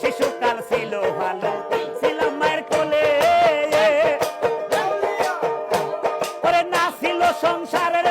শিশুকাল ছিল ভালো। ছিল মায়ের কোলে। ওরে না ছিল সংসারের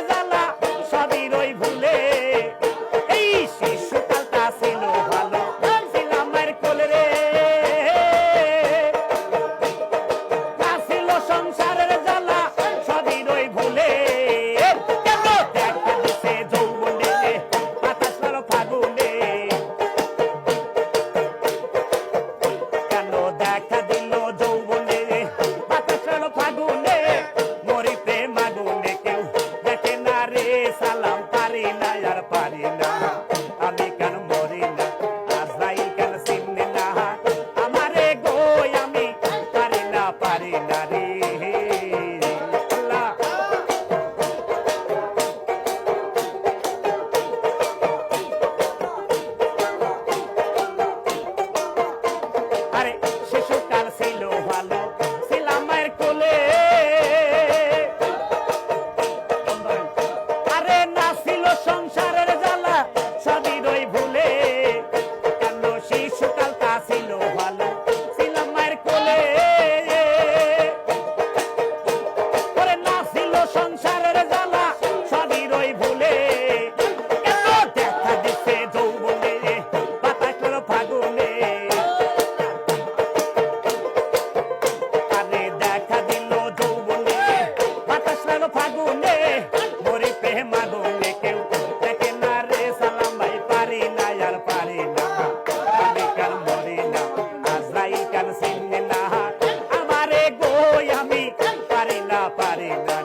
মাগলে কেউ দেখে না রে সালাম ভাই, পারি না আর পারি না। আমি কাল মরি না, আজরাইল কাল সিনে না। আমারে গো আমি পারি না পারি না।